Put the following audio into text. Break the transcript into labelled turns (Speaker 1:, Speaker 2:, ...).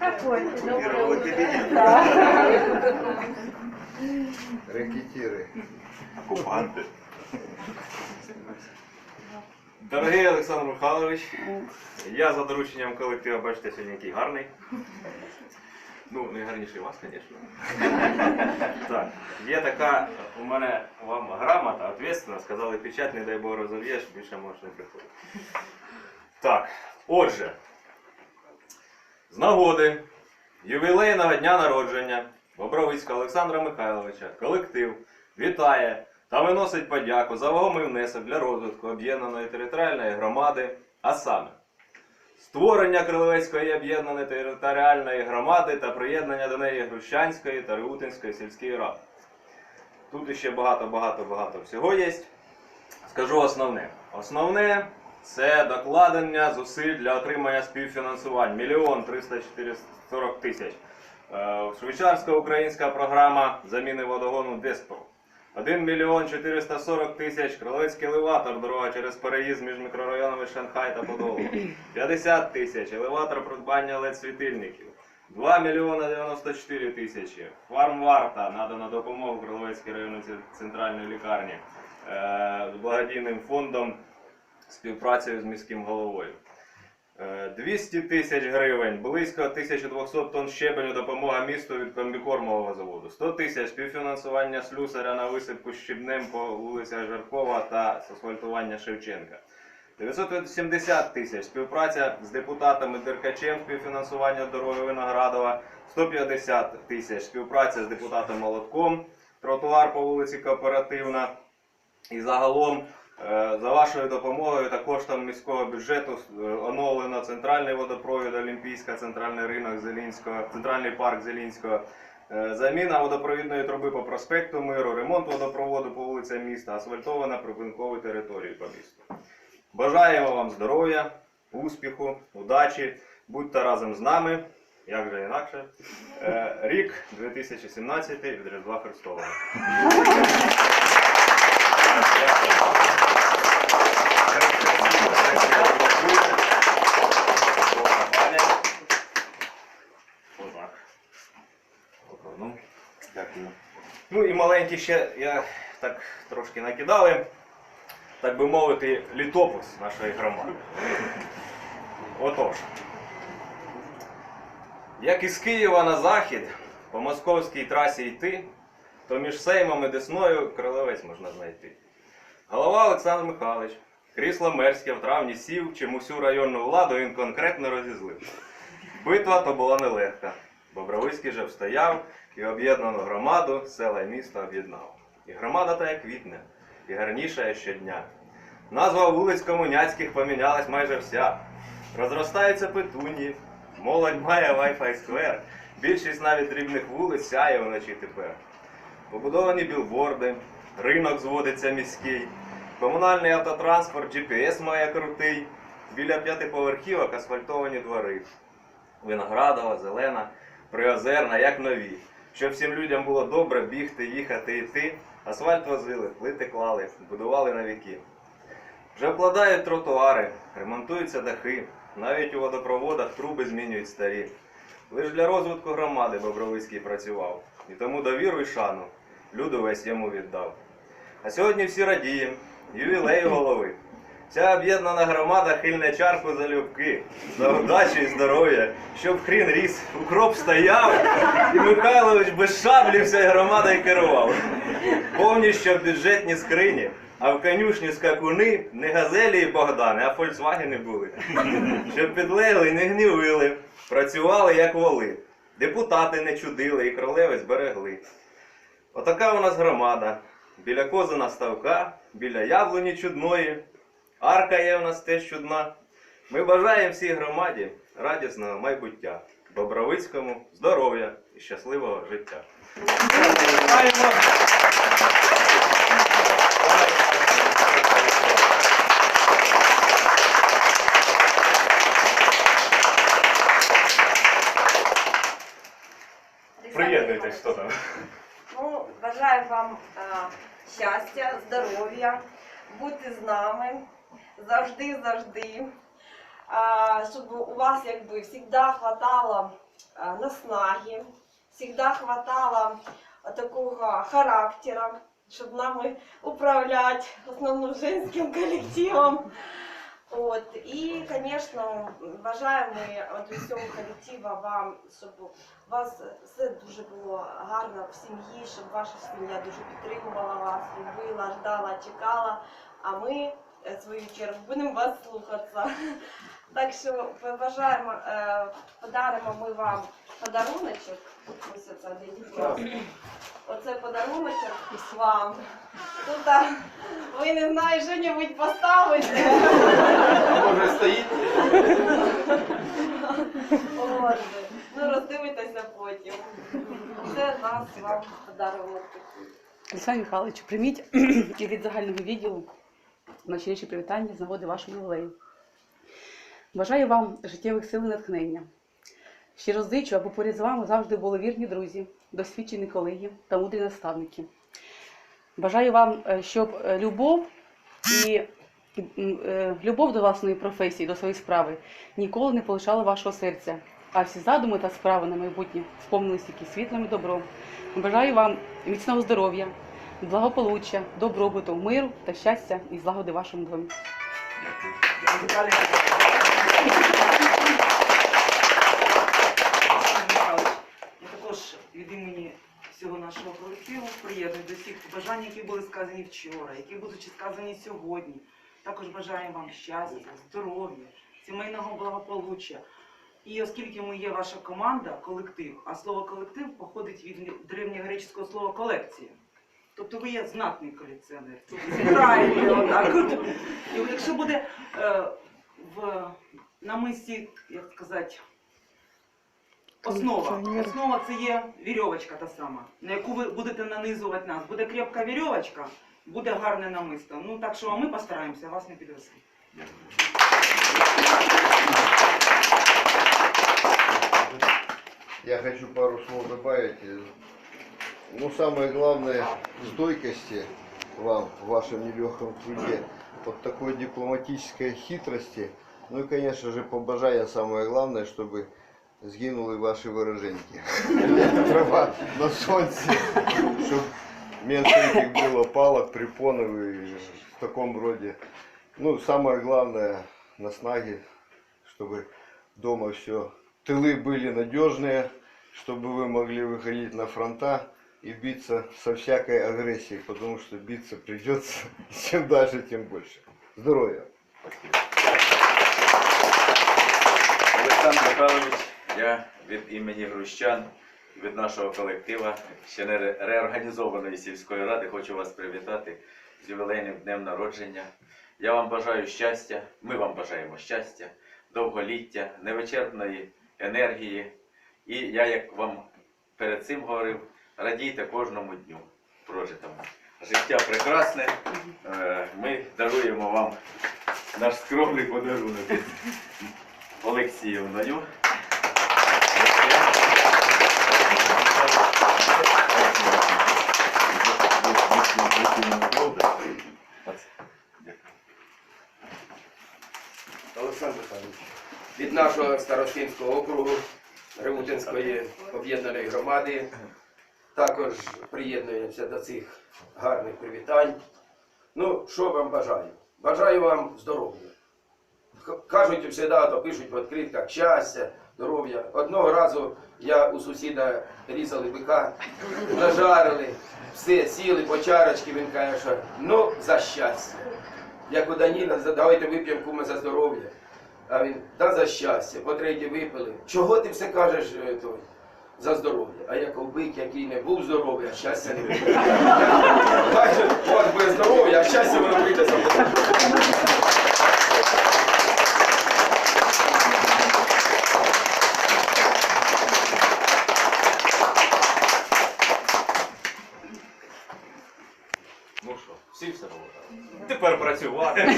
Speaker 1: Оккупировала кабинет. Рекетиры.
Speaker 2: Окупанти. Дорогий Олександр Михайлович, я за дорученням колективу, бачите, сьогодні який гарний. Ну, найгарніший вас, звісно. Так, є така у мене вам грамота, ответственна, сказали печать, не дай Бог розов'єш, більше можеш не приходити. Так, отже, З нагоди ювілейного дня народження Бобровицького Олександра Михайловича колектив вітає та виносить подяку за вагомий внесок для розвитку об'єднаної територіальної громади, а саме створення Криловецької об'єднаної територіальної громади та приєднання до неї Грущанської та Реутинської сільської ради. Тут іще багато-багато-багато всього є. Скажу основне. Основне це докладення зусиль для отримання співфінансувань. Мільйон 340 тисяч. Е, Швейцарська українська програма заміни водогону Деспо. 1 мільйон 440 тисяч Кролецький елеватор, дорога через переїзд між мікрорайонами Шанхай та Подолу. 50 тисяч елеватор придбання LED-світильників. 2 мільйона 94 тисячі. Фармварта надана допомогу Кроловецькій районній центральної лікарні е, благодійним фондом співпрацею з міським головою. Е, 200 тисяч гривень, близько 1200 тонн щебеню допомога місту від комбікормового заводу. 100 тисяч співфінансування слюсаря на висипку щебнем по вулицях Жаркова та асфальтування Шевченка. 970 тисяч співпраця з депутатами Деркачем співфінансування дороги Виноградова. 150 тисяч співпраця з депутатом Молотком, тротуар по вулиці Кооперативна. І загалом, е, за вашою допомогою та коштом міського бюджету е, оновлено центральний водопровід Олімпійська, центральний ринок Зелінського, центральний парк Зелінського. Е, Заміна водопровідної труби по проспекту Миру, ремонт водопроводу по вулицям міста, асфальтована прибудинкові території по місту. Бажаємо вам здоров'я, успіху, удачі. Будьте разом з нами. Як же інакше. Е, Рік 2017 від Різдва Христового. Отак. Ну,
Speaker 1: Дякую.
Speaker 2: Ну ще, я так трошки накидали, так би мовити, літопис нашої громади. Отож. Як із Києва на захід по московській трасі йти, то між Сеймом і Десною крилевець можна знайти. Голова Олександр Михайлович, крісло мерське в травні сів, чим усю районну владу він конкретно розізлив. Битва то була нелегка. Бобровицький же встояв і об'єднану громаду, села і міста об'єднав. І громада та як квітне, і гарнішає щодня. Назва вулиць комуняцьких помінялась майже вся. Розростаються петуні, молодь має Wi-Fi сквер. Більшість навіть дрібних вулиць сяє вночі тепер. Побудовані білборди, ринок зводиться міський, комунальний автотранспорт, GPS має крутий, біля п'ятиповерхівок асфальтовані двори. Виноградова, зелена, приозерна, як нові. Щоб всім людям було добре бігти, їхати, йти, асфальт возили, плити клали, будували на віки. Вже вкладають тротуари, ремонтуються дахи, навіть у водопроводах труби змінюють старі. Лиш для розвитку громади Бобровицький працював, і тому довіру й шану люду весь йому віддав. А сьогодні всі радіємо, ювілею голови. Вся об'єднана громада хильне чарку за любки, за удачу і здоров'я, щоб хрін ріс, укроп стояв, і Михайлович без шаблі вся громада й керував. Повні, щоб бюджетні скрині, а в конюшні скакуни не газелі і Богдани, а Фольксвагени були. Щоб підлегли, не гнівили, працювали як воли. Депутати не чудили і королеви зберегли. Отака у нас громада. Біля козина ставка, біля яблуні чудної. Арка є у нас теж чудна. Ми бажаємо всій громаді радісного майбуття, Бобровицькому здоров'я і щасливого життя. Приєднуйтесь, хто там.
Speaker 3: Ну, бажаю вам е, щастя, здоров'я, бути з нами завжди, завжди. щоб у вас якби завжди хватало наснаги, завжди хватало такого характера, щоб нами управляти основним женським колективом. От, і, звісно, ми від усього колектива вам, щоб у вас все дуже було гарно в сім'ї, щоб ваша сім'я дуже підтримувала вас, любила, ждала, чекала. А ми, свою чергу, будемо вас слухатися. Так що бажаємо, е, подаримо ми вам подаруночок. Ось оце де Оце подаруночок вам. Тут а, ви не знаю, що-небудь поставите.
Speaker 1: Може стоїть?
Speaker 3: От. Ну, роздивитеся потім. Це нас вам подарунок.
Speaker 4: Олександр Михайлович, прийміть і від загального відділу найщиріші привітання з нагоди вашого ювілею. Бажаю вам життєвих сил і натхнення. Щиро зичу, аби поряд з вами завжди були вірні друзі, досвідчені колеги та мудрі наставники. Бажаю вам, е, щоб е, любов і е, любов до власної професії, до своєї справи ніколи не полишала вашого серця, а всі задуми та справи на майбутнє сповнились тільки світлом і добром. Бажаю вам міцного здоров'я, благополуччя, добробуту, миру та щастя і злагоди вашому домі.
Speaker 5: Михайлович, я також від імені всього нашого колективу приєдную до всіх побажань, які були сказані вчора, які будуть сказані сьогодні. Також бажаємо вам щастя, здоров'я, сімейного благополуччя. І оскільки ми є ваша команда, колектив, а слово колектив походить від древньогреческого слова колекція. Тобто ви є знатний колекціонер. Збираєте отак. от. І якщо буде е, в намисті, як сказати, основа. Основа це є вірьовочка та сама, на яку ви будете нанизувати нас. Буде крепка вірьовочка, буде гарне намисто. Ну так що а ми постараємося вас не підвести.
Speaker 1: Я хочу пару слов добавить. Ну, самое главное, стойкости вам в вашем нелегком труде, вот такой дипломатической хитрости. Ну и, конечно же, побажая самое главное, чтобы сгинули ваши выраженьки. Трава на солнце, чтобы меньше этих было палок, препонов и в таком роде. Ну, самое главное, наснаги, чтобы дома все, тылы были надежные, чтобы вы могли выходить на фронта и биться со всякой агрессией, потому что биться придется чем дальше, тем больше. Здоровья!
Speaker 6: Олександр Михайлович, я від імені Грущан, від нашого колектива, ще не реорганізованої сільської ради, хочу вас привітати з ювілейним днем народження. Я вам бажаю щастя, ми вам бажаємо щастя, довголіття, невичерпної енергії. І я, як вам перед цим говорив, радійте кожному дню прожитому. Життя прекрасне. Е, Ми даруємо вам наш скромний подарунок від Олексіївною.
Speaker 7: Олександр Михайлович, від нашого старостинського округу Гривутинської об'єднаної громади також приєднуємося до цих гарних привітань. Ну, що вам бажаю? Бажаю вам здоров'я. Кажуть завжди, то пишуть в відкритках щастя, здоров'я. Одного разу я у сусіда різали бика, нажарили, все, сіли по чарочці, він каже, що ну за щастя. Як у Даніна, давайте вип'ємо куме за здоров'я. А він, та за щастя, по третє випили. Чого ти все кажеш е, той? За здоров'я. А як бик, який не був здоровий, а щастя не буде. Каже, от буде здоров'я, а щастя воно прийде за.
Speaker 2: Ну що, всі все було? Тепер працювати.